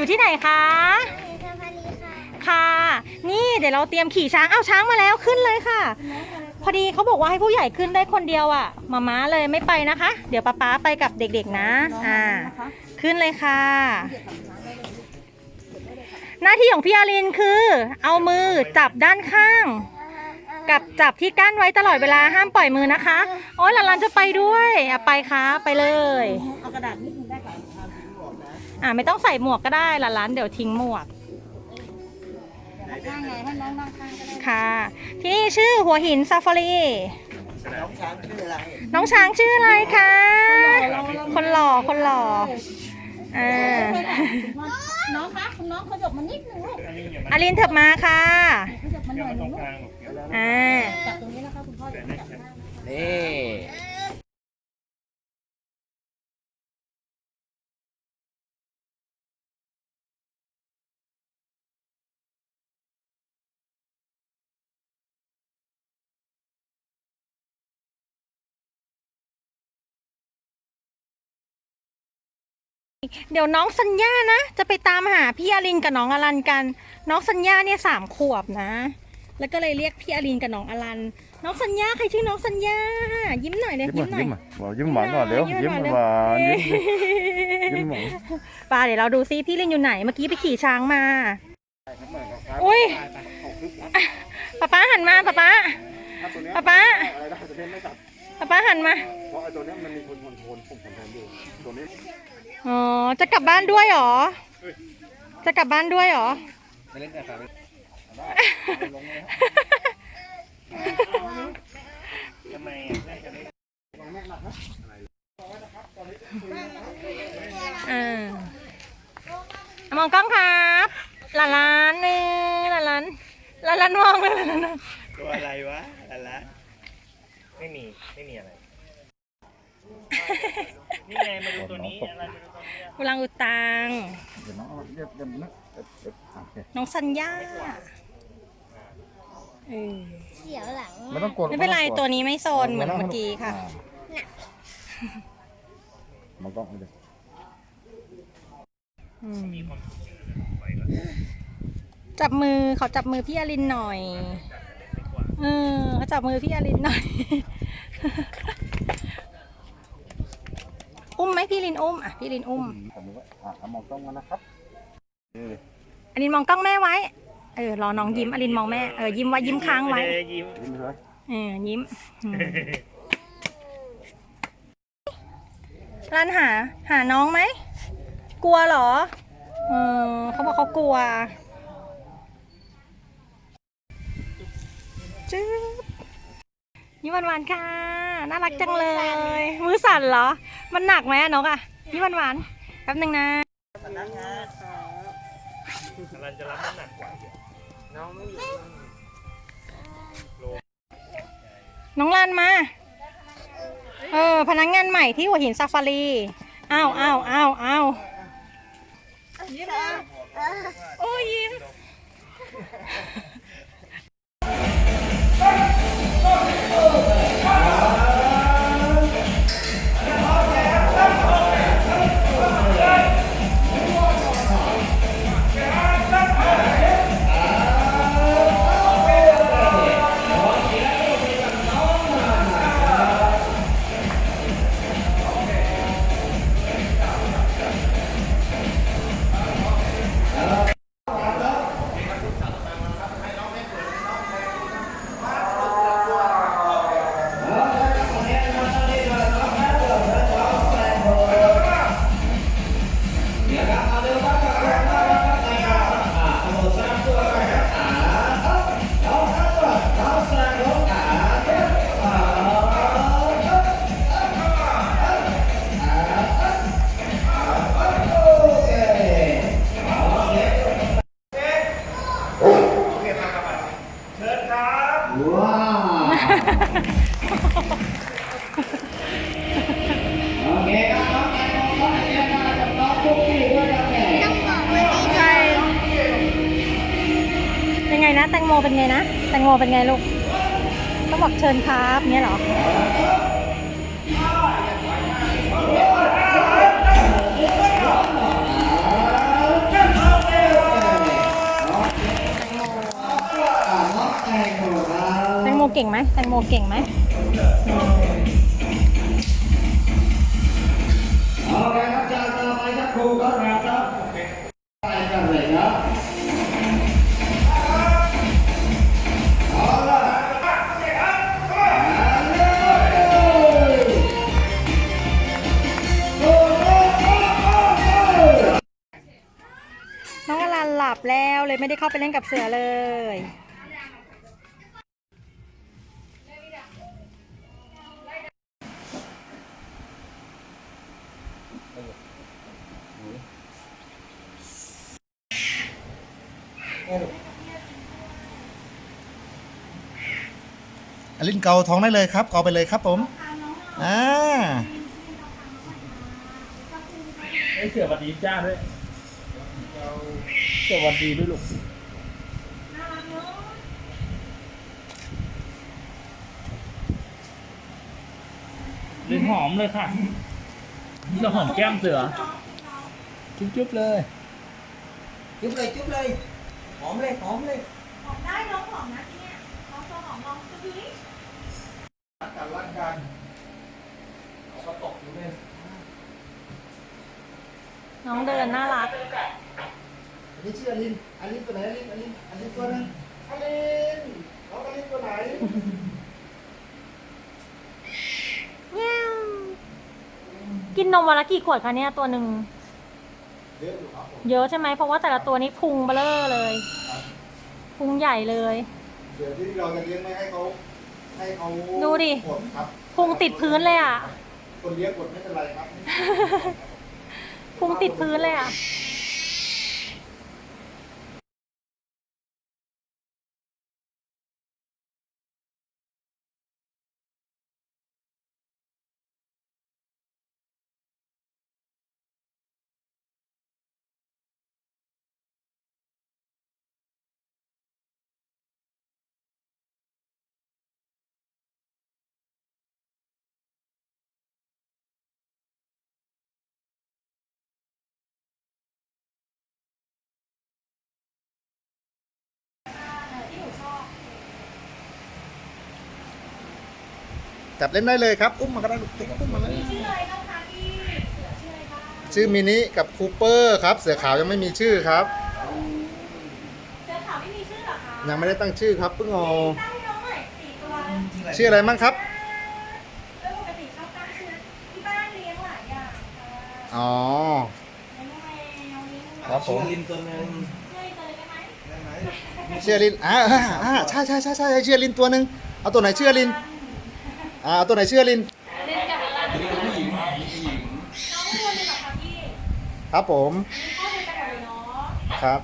อยู่ที่ไหนคะอยู่ทางพารีค่ะค่ะ นี่เดี๋ยวเราเตรียมขี่ช้างเอาช้างมาแล้วขึ้นเลยค่ะ พอดีเขาบอกว่าให้ผู้ใหญ่ขึ้นได้คนเดียวอะ่ะมาม้าเลยไม่ไปนะคะ เดี๋ยวป๊าป๊าไปกับเด็กๆนะอ่าขึ้นเลยค่ะ หน้าที่ของพี่อารินคือ เอามือจับด้านข้าง กับจับที่กั้นไว้ตลอดเวลาห้ามปล่อยมือนะคะ โอ้ยหลานๆจะไปด้วยอะไปค่ะไปเลย เอากระดาษนิดนึงได้ค่ะ อ่าไม่ต้องใส่หมวกก็ได้หลานเดี๋ยวทิ้งหมวกนั่งไงให้น้องนั่งข้างก็ได้ค่ะ ที่นี่ชื่อหัวหินซาฟารีน้องช้างชื่ออะไร น้องช้างชื่ออะไรคะคนหล่อคนหล่ออ่าน้องคะคุณน้องขยบมานิดนึงลูกอารินเถิบมาค่ะขยบมาหน่อยนึงลูกอ่าจับตรงนี้นะคะคุณพ่อจับนี่ เดี๋ยวน้องสัญญานะ จะไปตามหาพี่อารินกับน้องอลันกัน น้องสัญญาเนี่ยสามขวบนะ แล้วก็เลยเรียกพี่อารินกับน้องอลัน น้องสัญญาใครชื่อน้องสัญญา ยิ้มหน่อยเลยยิ้มยิ้อะมหน่อย ยิ้มอะบอกยิ้มหวานก่อนเร็วยิ้มหวานยิ้มยิ้มหวานป้าเดี๋ยวเราดูซิพี่ลินอยู่ไหนเมื่อกี้ไปขี่ช้างมาอุ้ยป้าป้าหันมาป้าป้าป้าป้าป้าป้าหันมาเพราะไอ้ตัวเนี้ยมันมีคนคอนโทรลปุ่มคอนโทรลอยู่ตัวนี้ อ๋อ จะกลับบ้านด้วยเหรอ จะกลับบ้านด้วยเหรอ ไปเล่นกับใครอ่ามองกล้องครับหลานหลานนี่หลานหลานหลานหลานมองเลยหลานหลานตัวอะไรวะอะไรไม่มี ไม่มีอะไร นี่ไงมาดูตัวนี้อะไรมาดูตัวนี้ๆกุลังอุตัง เดี๋ยวน้องเอาเรียบเรียบนะเอ๊ะเอ๊ะโอเคน้องสัญญาเออเสียวหลังไม่ต้องกดไม่เป็นไรต้งกดตัวนี้ไม่โซนเหมือนเมื่อกี้ค่ะอ่ามันต้องเดี๋ยวอืมจับมือเขาจับมือพี่อลินหน่อย เออเขาจับมือพี่อลินหน่อย อุ้มไหมพี่ลินอุ้มอะพี่ลินอุ้มผมว่าอะเอามองกล้องมานะครับนี่อลินมองกล้องแม่ไว้ เออรอน้องยิ้มอลินมองแม่เออยิ้มไว้ยิ้มค้างไว้ยิ้มยิ้มเลยเออยิ้มอืมรันหา หาน้องไหมกลัวเหรอเออเขาบอกเขากลัวจึ๊ บยิ้มหวานๆค่ะ น่ารักจังเลย มือสั่นเหรอ มันหนักไหมอะนกอะยิ้มหวานๆแป๊บหนึงนะอะไรจะรับน้ำหนักกว่าเยอะน้องไม่อยู่น้องลันมา เออ พนักงานใหม่ที่หัวหินซาฟารี อ้าวอ้าวอ้าวอ้าวยิ้ม Oh! นะโอ้ยยิ้มใช่เป็นไงนะ แตงโมเป็นไงนะ แตงโมเป็นไงลูก ต้องบอกเชิญครับเนี้ยเหรอ แตงโมเก่งไหมเอาละครับจากต่อไปครับครูก็นะครับไปกันเลยครับเอาละน้องอลันหลับแล้วเลยไม่ได้เข้าไปเล่นกับเสือเลย อลินเกาท้องได้เลยครับ เกาไปเลยครับผม อ่าไอเสือวัดดีจ้าด้วยเสือวัดดีด้วยลูกเลยหอมเลยค่ะจะหอมแก้มเสือ จุ๊บๆเลย จุ๊บเลยจุ๊บเลย หอมเลยหอมเลยกันรักกันเขาก็ตกอยู่เนี่ยน้องเดินน่ารัก อันนี้ชื่ออลินอลินตัวไหนอลินอลินอลินตัวนึงอลินน้องอลินตัวไหนกินนมวันละกี่ขวดคะเนี่ยตัวหนึ่ง เยอะอยู่ครับผมเยอะใช่ไหมเพราะว่าแต่ละตัวนี้พุงเบลอเลยพุงใหญ่เลย เดี๋ยวที่เราจะเลี้ยงไม่ให้เขาให้เขาดูดิกดครับพุงติดพื้นเลยอะคนเลี้ยงกดไม่เป็นไรครับ พุงติดพื้นเลยอะ จับเล่นได้เลยครับ อุ้มมาก็ได้ลูกติ๊กอุ้มมาเลยชื่ออะไรบ้างคะพี่ชื่อมินิกับคูเปอร์ครับ เสือขาวยังไม่มีชื่อครับ เสือขาวไม่มีชื่อหรอคะยังไม่ได้ตั้งชื่อครับเพิ่งเอาตั้งให้น้องหน่อยสี่ตัวชื่ออะไรมั่งครับ โดยปกติชอบตั้งชื่อที่บ้านเลี้ยงหลายอย่างค่ะอ๋อ เลี้ยงแมวเลี้ยงหคมารับผม ลินตัวนึงเชื่อตัวเลยได้ไหมเชื่อลินอ่าอ่าอ่าใช่ใช่ใช่ใช่เชื่อลินตัวหนึ่งเอาตัวไหนเชื่อลิน อ่าเอาตัวไหนเชื่อลินเล่นกับอะไรน้องเรียนเลยเหรอคะพี่ครับผมมีข้อมูลกันหมดเลยเนาะครับ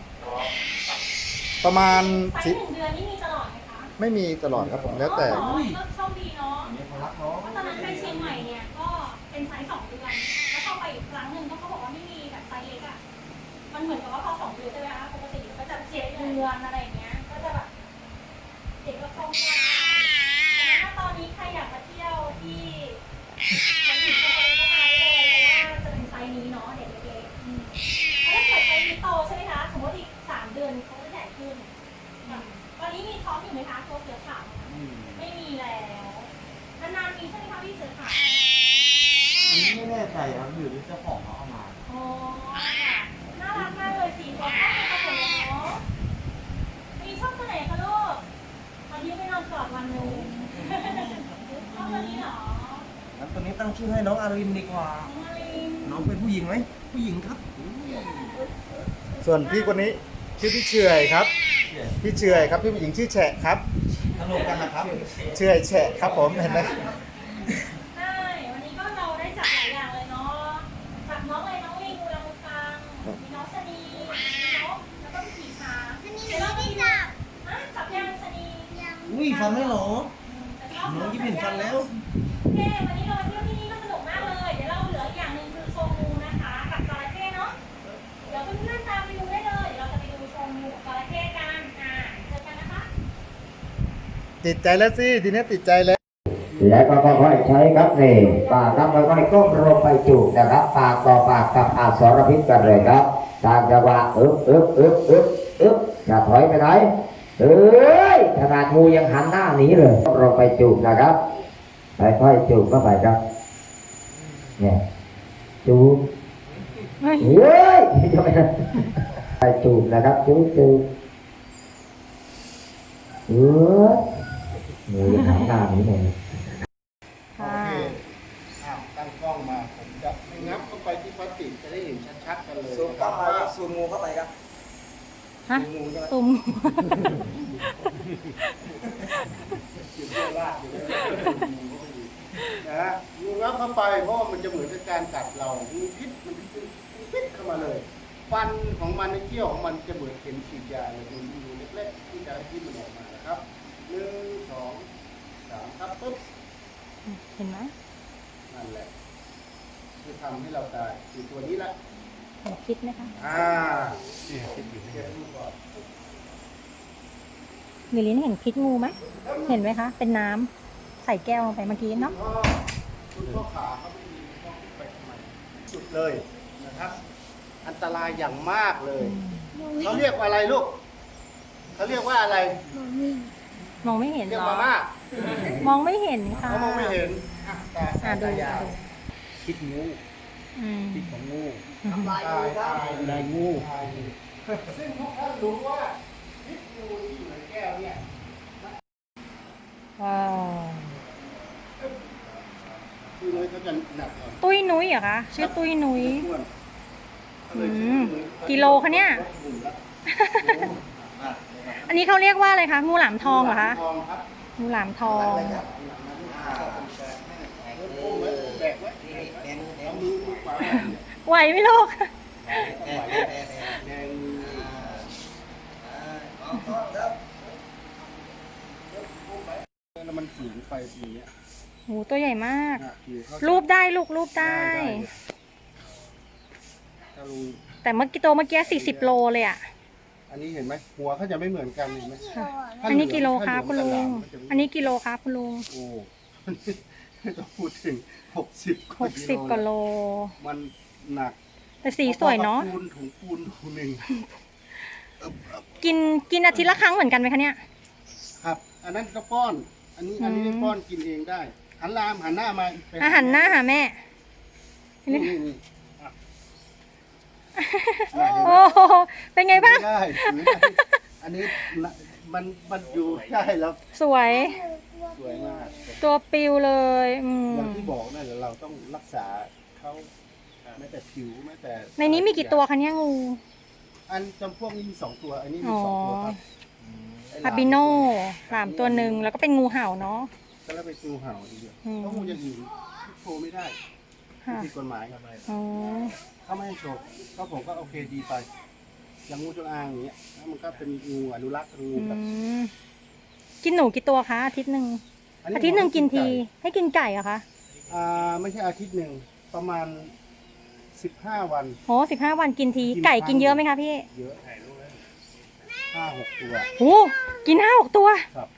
ประมาณไฟสิหนึ่งเดือนนี่มีตลอดไหมคะไม่มีตลอดครับผมแล้วแต่ อ๋อก็ ชื่อให้น้องอารินดีกว่าน้องมารินน้องเป็นผู้หญิงไหม ผู้หญิงครับ ส่วนพี่คนนี้ชื่อพี่เฉอยครับ พี่เฉอยครับพี่ผู้หญิงชื่อแฉะครับสนุกกันนะครับเฉอยแฉะครับผมเห็นไหมใช่วันนี้ก็เราได้จับหลายอย่างเลยเนาะจับน้องเลยน้องลิงอูรังอุตังมีน้องชะนีมีนกแล้วก็มีขี่ช้างอันนี้ไม่ได้จับอะจับยังชะนียังอุ้ยฟันไม่หรอ ติดใจแล้วสิทีนี้ติดใจแล้ว แล้วก็ค่อยๆใช้ครับนี่ปากครับค่อยๆก้มลงไปจูบนะครับ ปากต่อปากกับอาสรพิษกันเลยครับตามจังหวะอึ๊บอึ๊บอึ๊บอึ๊บอึ๊บอย่าถอยไปไหนเอ้ยขนาดงูยังหันหน้าหนีเลยเราไปจูบนะครับค่อยๆจูบเข้าไปครับเนี่ยจูบเฮ้ยเฮ้ยจะไปไปจูบนะครับจูบจูบเออ งูยังหันหน้าหนีเลยค่ะอ้าวตั้งกล้องมาผมจะงับเข้าไปที่พลาสติกจะได้เห็นชัดๆกันเลยซูมเข้ามาครับซูมงูเข้าไปครับฮะซูมงูใช่ไหมตุ่มนะฮะงูงับเข้าไปเพราะว่ามันจะเหมือนกับการกัดเรางูพิษมันพิษพิษเข้ามาเลยฟันของมันในเขี้ยวของมันจะเหมือนเข็มฉีดยาเลยดูดูเล็กๆที่จะพิษมันออกมานะครับ หนึ่งสองสามครับปุ๊บเห็นไหมนั่นแหละที่ทำให้เราตายคือตัวนี้ละเห็นพิษไหมคะอ่าเนี่ยคิดอยู่เนี่ยดูก่อนมิลินเห็นพิษงูไหมเห็นไหมคะ เป็นน้ำใส่แก้วลงไปเมื่อกี้เนาะพ่อคุณพ่อขาเขาไม่ดีพ่อไปทำไมสุดเลยนะครับ อันตรายอย่างมากเลย เขาเรียกว่าอะไรลูก เขาเรียกว่าอะไร มอ งไม่เห็นเรียเหกรอ มาม่ามองไม่เห็นค่ะเขามองไม่เห็นอะตาอะดูตายาวดูคิดงูอืมคิดของงูลายงูครับลายงูซึ่งพวกท่านรู้ว่าพิษงูที่อยู่ในแก้วเนี่ยว้าวคือเลยเขาจะหนักหน่อยตุ้ยนุ้ยเหรอคะชื่อตุ้ยนุ้ย อ้วนอืมกิโลคะเนี่ยอั นนี้เขาเรียกว่าอะไรคะงูหลามทองเหรอคะทองครับงูหลามทองอุ้มไว้แบกไว้เอามือมือขวาไหวไหมลูกแดงแล้วมันสูงไปทีเนี้ยโหตัวใหญ่มากอะคือเขารูปได้ลูกรูปได้ถ้ารูแต่เมื่อกี้ตัวเมื่อกี้สี่สิบโลเลยอะ อันนี้เห็นไหมหัวเขาจะไม่เหมือนกันเห็นไหมอันนี้กิโลครับคุณลุงถ้าเหลืองกับหลามมันจะไม่อันนี้กิโลครับคุณลุงโอ้ไม่ต้องพูดถึงหกสิบหกสิบกว่าโล มันหนักแต่สีสวยเนาะปูนถุงปูนถุงหนึ่งกินกินอาทิตย์ละครั้งเหมือนกันไหมคะเนี่ย ครับ อันนั้นก็ป้อน อันนี้อันนี้อืมป้อนกินเองได้ หันลามหันหน้ามาไปอาหารหน้าหาแม่นี่นี่นี่อะ โอ้โหเป็นไงบ้างไม่ได้ไม่ได้อันนี้นะมันมันอยู่ได้แล้วสวย สวยมากตัวปิวเลยอืมอย่างที่บอกนั่นแหละเราต้องรักษาเขาแม้แต่ผิวแม้แต่ในนี้มีกี่ตัวคะเนี่ยงู อันจำพวกนี้มีสองตัว อันนี้มีสองตัวครับไอ้หลคามบิโนสามตัวหนึ่งแล้วก็เป็นงูเห่าเนาะ ก็แล้วไปงูเห่าอีกเดียวอืม เพราะงูอย่างอื่นโชว์ไม่ได้ค่ะ ผิดกฎหมายครับ อ๋อ ถ้าไม่ให้โชว์ก็ผมก็โอเคดีไป อย่างงูจงอางอย่างเงี้ยแล้วมันก็เป็นงูอนุรักษ์งูอืแบบมกินหนูกี่ตัวคะอาทิตย์หนึ่งอาทิตย์หนึ่งกินที ให้กินไก่เหรอะคะอ่าไม่ใช่อาทิตย์หนึ่งประมาณสิบห้าวัน โหสิบห้าวันกินที กินไก่ครั้งกินเยอะไหมคะพี่เยอะห้าหกตัว โหกินห้าหกตัว ครับ